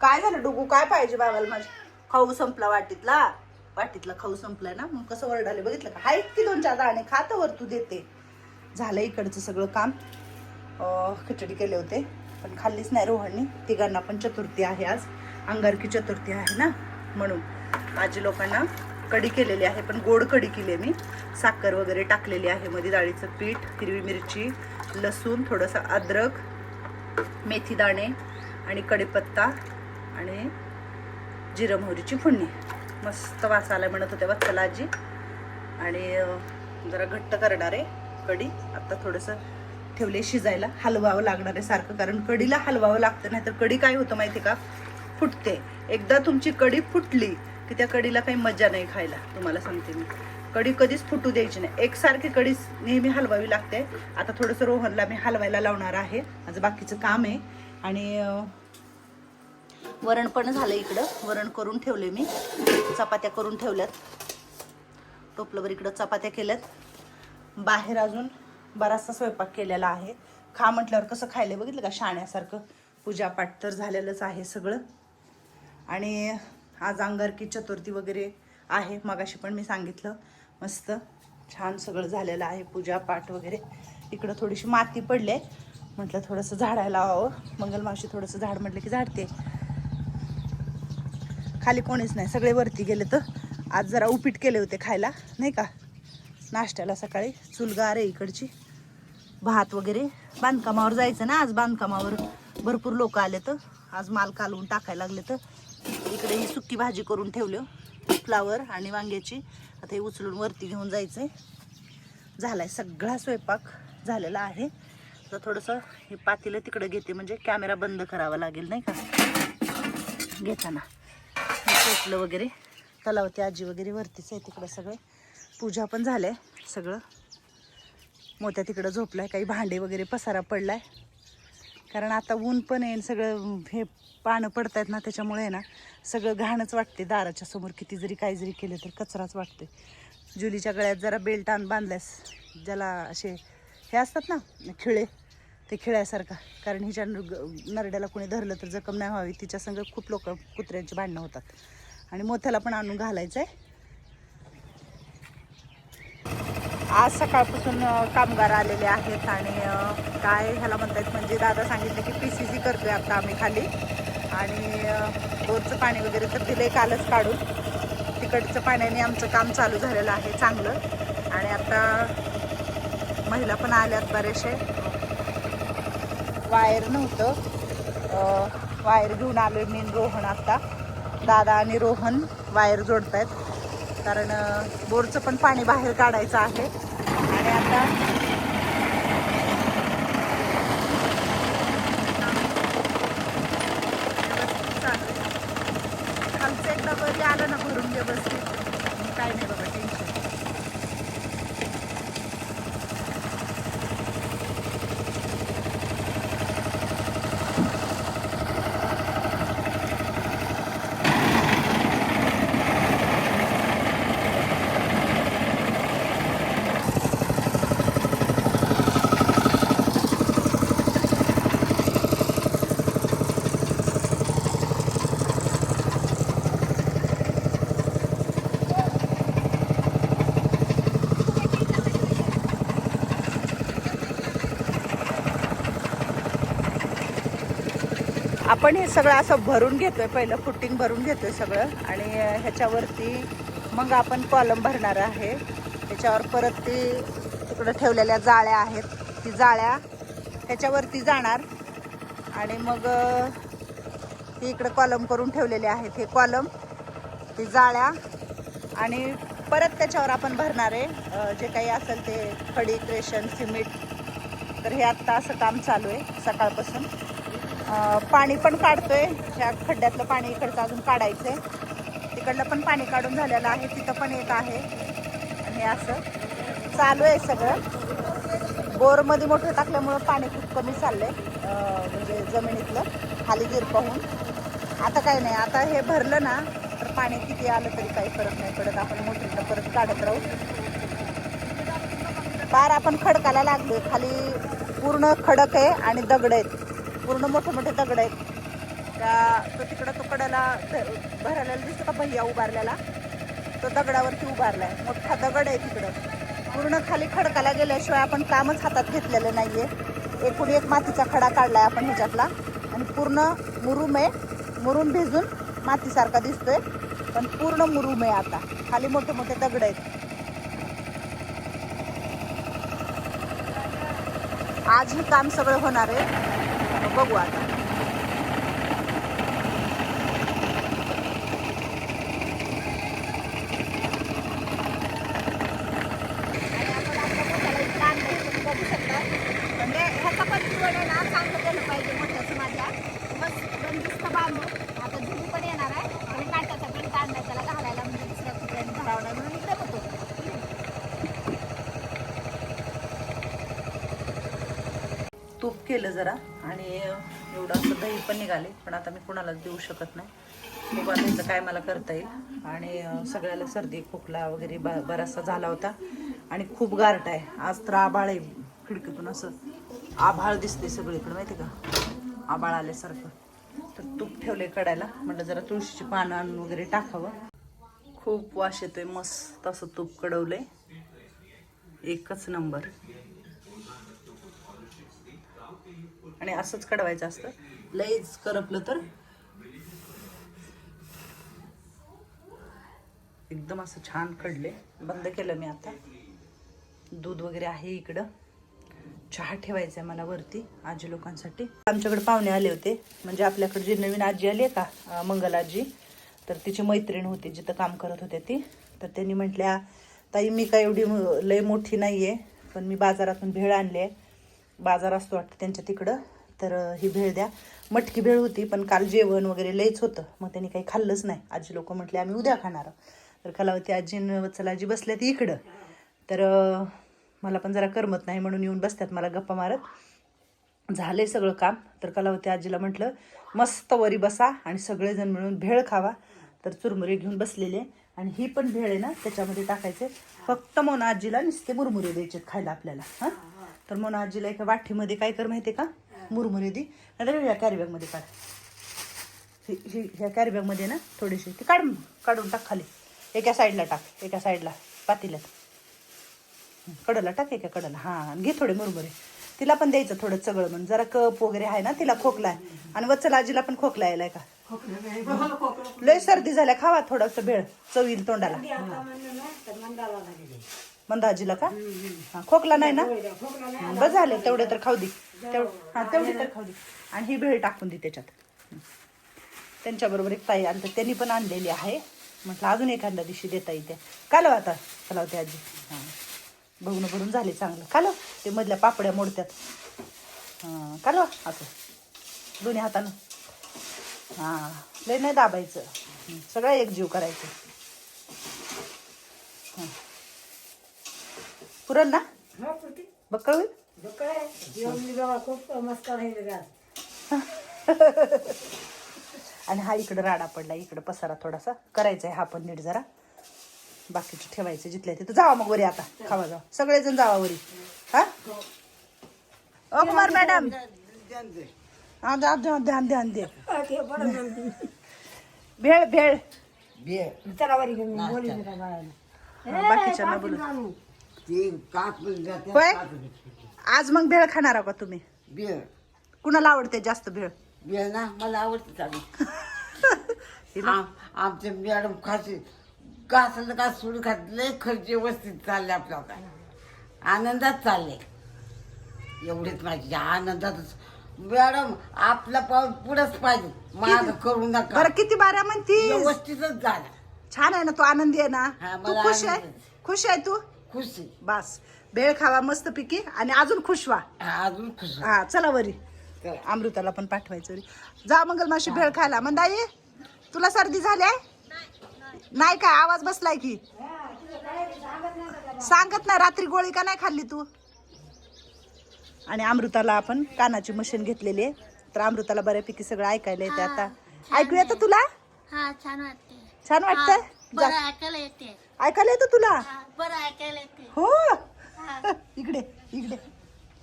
काय झालं? डुगू काय पाहिजे बाबाला माझ्या? खाऊ संपला वाटीतला. वाटीतला खाऊ संपलाय ना? मग कसं वरडाले बघितलं का? आहेत की दोन चार दाणे. खात वर तू देते. झालं इकडचं सगळं काम. खिचडी केले होते पण खाल्लीच नाही रोहननी. तिघांना पण चतुर्थी आहे आज. अंगारकी चतुर्थी आहे ना? म्हणून. आजी लोकांना कढी केलेली आहे पण गोड कढी केली आहे मी. साखर वगैरे टाकलेली आहे मध्ये डाळीचं पीठ हिरवी मिरची लसूण थोडंसं अद्रक मेथी दाणे आणि कढीपत्ता. आणि जिरं मोहरीची फोडणी. मस्त वास आला म्हणत होत्या वत्सला आजी. आणि जरा घट्ट करणार आहे कढी. आता थोडंसं ठेवले शिजायला. हलवावं लागणार आहे सारखं कारण कढीला हलवावं लागतं. नाही तर कढी काय होतं माहिती का? फुटते. एकदा तुमची कढी फुटली की त्या कढीला काही मजा नाही खायला. तुम्हाला सांगते मी. कढी कधीच फुटू द्यायची नाही. एकसारखी कढी नेहमी हलवावी लागते. आता थोडंसं रोहनला मी हलवायला लावणार आहे. माझं बाकीचं काम आहे. आणि वरण पण झालं इकडं. वरण करून ठेवले मी. चपात्या करून ठेवल्यात. टोपलंवर इकडं चपात्या केल्यात. बाहेर अजून बराचसा स्वयंपाक केलेला आहे. खा म्हटल्यावर कसं खायला बघितलं का? शाण्यासारखं. पूजापाठ तर झालेलंच आहे सगळं. आणि आज अंगारकी चतुर्थी वगैरे आहे मगाशी पण मी सांगितलं. मस्त छान सगळं झालेलं आहे पूजापाठ वगैरे. इकडं थोडीशी माती पडली आहे. म्हटलं थोडंसं झाडायला लावावं. मंगलमावशी थोडंसं झाड म्हटलं की झाडते. खाली कोणीच नाही. सगळे वरती गेले तर आज जरा उपीट केले होते खायला नाही का? नाश्त्याला सकाळी. चुलगार आहे इकडची. भात वगैरे. बांधकामावर जायचं ना आज बांधकामावर. भरपूर लोक आले तर. आज माल कालवून टाकायला लागले तर. इकडे ही सुकी भाजी करून ठेवली हो. फ्लावर आणि वांग्याची. आता हे उचलून वरती घेऊन जायचं आहे झालाय सगळा स्वयंपाक झालेला आहे. तर थोडंसं हे पातेलं तिकडं घेते. म्हणजे कॅमेरा बंद करावा लागेल नाही का? घेताना. हे वगैरे. तलावती आजी वगैरे वरतीच आहे तिकडं सगळे. पूजा पण झाल्या सगळं. मोत्या तिकडं झोपलाय काही भांडे वगैरे पसारा पडलाय. कारण आता ऊन पण आहे सगळं हे पानं पडत आहेत ना त्याच्यामुळे आहे ना सगळं घाणच वाटते दाराच्या समोर. किती जरी काही जरी केलं तर कचराच वाटते जुलीच्या गळ्यात जरा बेल्ट आण बांधल्यास ज्याला असे हे असतात ना खिळे ते खिळ्यासारखा. कारण हिच्या नरड्याला कोणी धरलं तर जखम नाही व्हावी. तिच्या संग खूप लोक कुत्र्यांची भांडणं होतात. आणि मोथ्याला पण आणून घालायचं आहे आज सकाळपासून कामगार आलेले आहेत आणि काय ह्याला म्हणतात म्हणजे दादा सांगितलं की पी सी सी करतोय आता आम्ही खाली. आणि रोजचं बोरचं पाणी वगैरे तर दिलंय कालच काढून. तिकडचं पाण्याने आमचं काम चालू झालेलं आहे चांगलं. आणि आता महिला पण आल्यात बरेचसे वायर नव्हतं. वायर घेऊन आलोय मी आणि रोहन आता. दादा आणि रोहन वायर जोडत आहेत कारण बोरचं पण पाणी बाहेर काढायचं आहे. आणि आता खालचं एकदा वरी आलं ना भरून व्यवस्थित. काय नाही बाबा टेन्शन आपण हे सगळं असं भरून घेतोय पहिलं फुटिंग भरून घेतोय सगळं. आणि ह्याच्यावरती मग आपण कॉलम भरणार आहे. त्याच्यावर परत ती तिकडं ठेवलेल्या जाळ्या आहेत. ती जाळ्या ह्याच्यावरती जाणार. आणि मग ती इकडं कॉलम करून ठेवलेले आहेत हे कॉलम ती जाळ्या. आणि परत त्याच्यावर आपण भरणार आहे जे काही असेल ते खडी क्रेशन सिमेंट तर हे आत्ता असं काम चालू आहे सकाळपासून. पाणी पण काढतोय. ह्या खड्ड्यातलं पाणी इकडचं अजून काढायचंय. तिकडलं पण पाणी काढून झालेलं आहे. तिथं पण एक आहे. आणि असं चालू आहे सगळं. बोरमध्ये मोठं टाकल्यामुळं पाणी खूप कमी चाललंय. आहे म्हणजे जमिनीतलं खाली गिर पाहून. आता काही नाही. आता हे भरलं ना तर पाणी किती आलं तरी काही फरक नाही पडत. आपण मोठीनं परत काढत राहू. पार आपण खडकाला लागलोय. खाली पूर्ण खडक आहे आणि दगड आहेत. पूर्ण मोठे मोठे दगड आहेत. त्या तो तिकडं तो कडाला भरायला दिसतो का भैया उभारलेला? तो दगडावरती उभारलाय. मोठा दगड आहे तिकडं. पूर्ण खाली खडकाला गेल्याशिवाय आपण कामच हातात घेतलेलं नाही आहे एकूण एक मातीचा खडा काढलाय आपण ह्याच्यातला. आणि पूर्ण मुरुम आहे. मुरुम भिजून मातीसारखा दिसतोय. पण पूर्ण मुरुम आहे आता. खाली मोठे मोठे दगड आहेत. आज हे काम सगळं होणार आहे. बघू आता. म्हणजे ह्याचा पण निवड आहे ना चांगलं केलं पाहिजे मोठ्याचं माझ्या मस्त बांधू आता झुली पण येणार आहे आणि काटाचा पण काढलाय त्याला घालायला म्हणजे दुसऱ्या कुत्र्याने भरावणार म्हणून इकडे होतो तूप केलं जरा. आणि एवढं असं दही पण निघाले पण आता मी कुणालाच देऊ शकत नाही. बघू आता इथं काय मला करता येईल. आणि सगळ्याला सर्दी खोकला वगैरे ब- बराचसा झाला होता. आणि खूप गारट आहे. आज तर आभाळ आहे खिडकीतून असं. आभाळ दिसते सगळीकडे माहिती का? आभाळ आल्यासारखं. तर तूप ठेवले कडायला म्हटलं जरा तुळशीची पानं आणून वगैरे टाकावं. खूप वाश येतोय मस्त असं तूप कडवलंय. एकच नंबर. आणि असंच कडवायचं असतं. लईच करपलं तर. एकदम असं छान कडले. बंद केलं मी आता. दूध वगैरे आहे इकडं. चहा ठेवायचा आहे मला वरती आजी लोकांसाठी. आमच्याकडे पाहुणे आले होते. म्हणजे आपल्याकडे जी नवीन आजी आली आहे का मंगल आजी तर तिची मैत्रीण होती जिथं काम करत होते ती. तर त्यांनी म्हटल्या ताई मी काय एवढी लय मोठी नाही आहे पण मी बाजारातून भेळ आणली आहे. बाजार असतो वाटतं त्यांच्या तिकडं. तर ही भेळ द्या. मटकी भेळ होती पण काल जेवण वगैरे लयच होतं. मग त्यांनी काही खाल्लंच नाही. आजी लोक म्हटले आम्ही उद्या खाणार. तर कलावती आजी वत्सल आजी बसल्या ती इकडं. तर मला पण जरा करमत नाही म्हणून येऊन बसतात. मला गप्पा मारत. झाले सगळं काम. तर कलावती आजीला म्हटलं मस्त वरी बसा आणि सगळेजण मिळून भेळ खावा. तर चुरमुरे घेऊन बसलेले. आणि ही पण भेळ आहे ना त्याच्यामध्ये टाकायचे. फक्त मोना आजीला नुसते मुरमुरे द्यायचे खायला आपल्याला. हां? तर मोना आजीला एका वाटीमध्ये काय कर माहिती का? मुरमुरे दे नाही ह्या कॅरीबॅगमध्ये काढ. ही- ही- ह्या कॅरीबॅगमध्ये ना थोडीशी ती काढ काढून टाक खाली. एका साईडला टाक एका साईडला पातील्यात. कडला टाक एका कडला. हां आणि घे थोडे मुरमुरे. तिला पण द्यायचं थोडं सगळं म्हणून. जरा कप वगैरे आहे ना तिला खोकला आहे. आणि वत्सल आजीला पण खोकला यायलाय का? लय सर्दी झाल्या खावा थोडंसं भेळ चवील तोंडाला. मंदाजीला का? हा खोकला नाही ना? बस झाले तेवढे तर खाऊ दे. तेवढं हा तेवढे तर खाऊ दे. आणि ही भेळ टाकून दे त्याच्यात. त्यांच्याबरोबर एक ताई आणतात त्यांनी पण आणलेली आहे. म्हटलं अजून एखाद्या दिवशी देता येते कालव आता? चला होते आजी. हां. बघून भरून झाले चांगलं. कालव ते मधल्या पापड्या मोडत्यात. हां कालवा असं. दोन्ही हातानं. हां लय नाही दाबायचं. सगळं एकजीव करायचं. हां. पुरण ना? बक्कळ होईल आणि हा इकडं राडा पडला इकडं पसारा थोडासा. करायचा आहे हा पण नीट जरा. बाकीचं ठेवायचं जिथल्या तिथं. जावा मग वरी आता खावा जावा. सगळेजण जावा वरी. हा? ओ कुमार मॅडम. हा जा ध्यान ध्यान दे. भेळ भेळ. हा, बाकीच्यांना बोलू. होय? आज मग भेळ खाणार आहो का तुम्ही? बियर कुणाला आवडते जास्त भेळ? बियर ना मला आवडते चालू आम आमचे मॅडम खाते घासलं का सोडून खात लय खर्च व्यवस्थित चालले आपल्या आनंदात चालले एवढेच माझी आनंदातच. मॅडम आपला पाऊल पुढंच पाहिजे. माग करू नका. बरं किती बाऱ्या म्हणती व्यवस्थितच झाला. छान आहे ना तू आनंदी आहे ना. हा, तू मला खुश आहे? आनंद आहे. खुश आहे तू? खुशी बस. भेळ खावा मस्त पिकी आणि अजून खुश व्हा. हा, अजून खुश हा चला वरी. अमृताला पण पाठवायचं वरी. जा मंगल माशी भेळ खायला. मंदाई तुला सर्दी झाली आहे? नाही काय आवाज बसलाय की. सांगत नाही रात्री गोळी का नाही खाल्ली तू? आणि अमृताला आपण कानाची मशीन घेतलेली आहे. तर अमृताला बऱ्यापैकी सगळं ऐकायला येते आता. ऐकू येतं तुला? हा छान वाटते छान वाटतं बरं जा. ऐकायला येते. ऐकायला येतं तुला? हा, बरं ऐकायला येते. हो. हा, इकडे इकडे.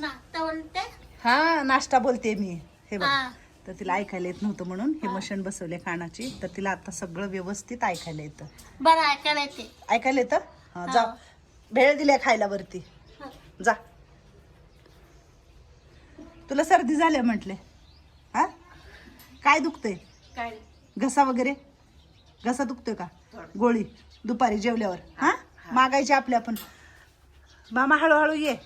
नाश्ता बोलते हा नाश्ता बोलते मी. हे बघ हा. तर तिला ऐकायला येत नव्हतं म्हणून हे मशीन बसवले कानाची तर तिला आता सगळं व्यवस्थित ऐकायला येतं. बरं ऐकायला येते. ऐकायला येतं? हा जा. भेळ दिल्या खायला वरती. जा. तुला सर्दी झाल्या म्हटले. हा? काय दुखतंय? काय? घसा वगैरे? घसा दुखतोय का? गोळी दुपारी जेवल्यावर. हां? मागायची आपल्या पण मामा हळूहळू ये.